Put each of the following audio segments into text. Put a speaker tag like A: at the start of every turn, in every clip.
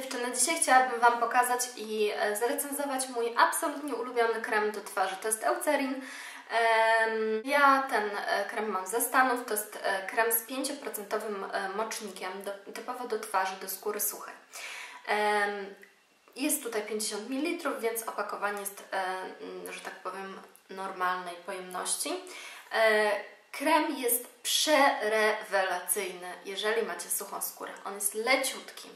A: dziewczyny, dzisiaj chciałabym Wam pokazać i e, zrecenzować mój absolutnie ulubiony krem do twarzy. To jest Eucerin. Ja ten e, krem mam ze Stanów, to jest e, krem z 5% e, mocznikiem, do, typowo do twarzy, do skóry suchej. Jest tutaj 50 ml, więc opakowanie jest, że tak powiem, normalnej pojemności. Krem jest przerewelacyjny, jeżeli macie suchą skórę. On jest leciutki,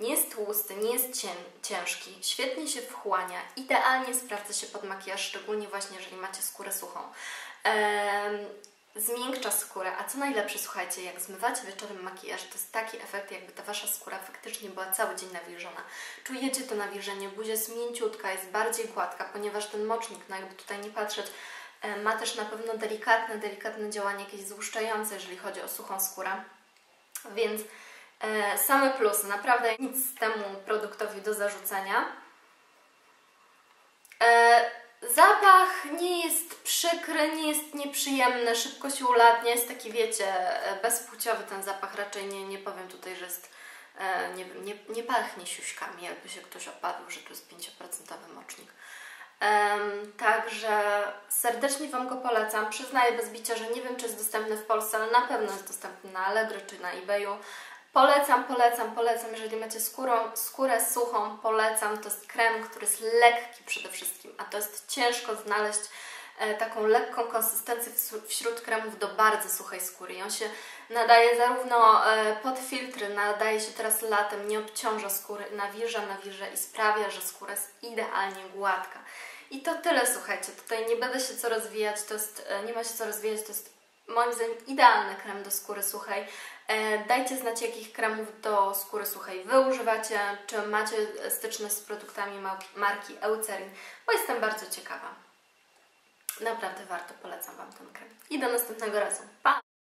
A: nie jest tłusty, nie jest cię, ciężki, świetnie się wchłania, idealnie sprawdza się pod makijaż, szczególnie właśnie jeżeli macie skórę suchą. Ehm, zmiękcza skórę, a co najlepsze, słuchajcie, jak zmywacie wieczorem makijaż, to jest taki efekt, jakby ta Wasza skóra faktycznie była cały dzień nawilżona. Czujecie to nawilżenie, buzia jest mięciutka, jest bardziej gładka, ponieważ ten mocznik, no jakby tutaj nie patrzeć, ma też na pewno delikatne, delikatne działanie jakieś złuszczające, jeżeli chodzi o suchą skórę. Więc e, same plusy, naprawdę nic temu produktowi do zarzucenia. E, zapach nie jest przykry, nie jest nieprzyjemny, szybko się ulatnia, jest taki, wiecie, e, bezpłciowy ten zapach, raczej nie, nie powiem tutaj, że jest, e, nie, nie, nie pachnie siuśkami, jakby się ktoś opadł, że to jest 5% mocznik. Także serdecznie Wam go polecam. Przyznaję bez bicia, że nie wiem, czy jest dostępny w Polsce, ale na pewno jest dostępny na Allegro czy na eBayu. Polecam, polecam, polecam. Jeżeli macie skórą, skórę suchą, polecam. To jest krem, który jest lekki przede wszystkim, a to jest ciężko znaleźć e, taką lekką konsystencję wśród kremów do bardzo suchej skóry. I on się nadaje zarówno e, pod filtry, nadaje się teraz latem, nie obciąża skóry, nawilża, nawilża i sprawia, że skóra jest idealnie gładka. I to tyle, słuchajcie. Tutaj nie będę się co rozwijać, to jest, e, nie ma się co rozwijać, to jest moim zdaniem idealny krem do skóry suchej. E, Dajcie znać, jakich kremów do skóry suchej Wy używacie, czy macie styczność z produktami marki- Eucerin, bo jestem bardzo ciekawa. Naprawdę warto, polecam Wam ten krem. I do następnego razu. Pa!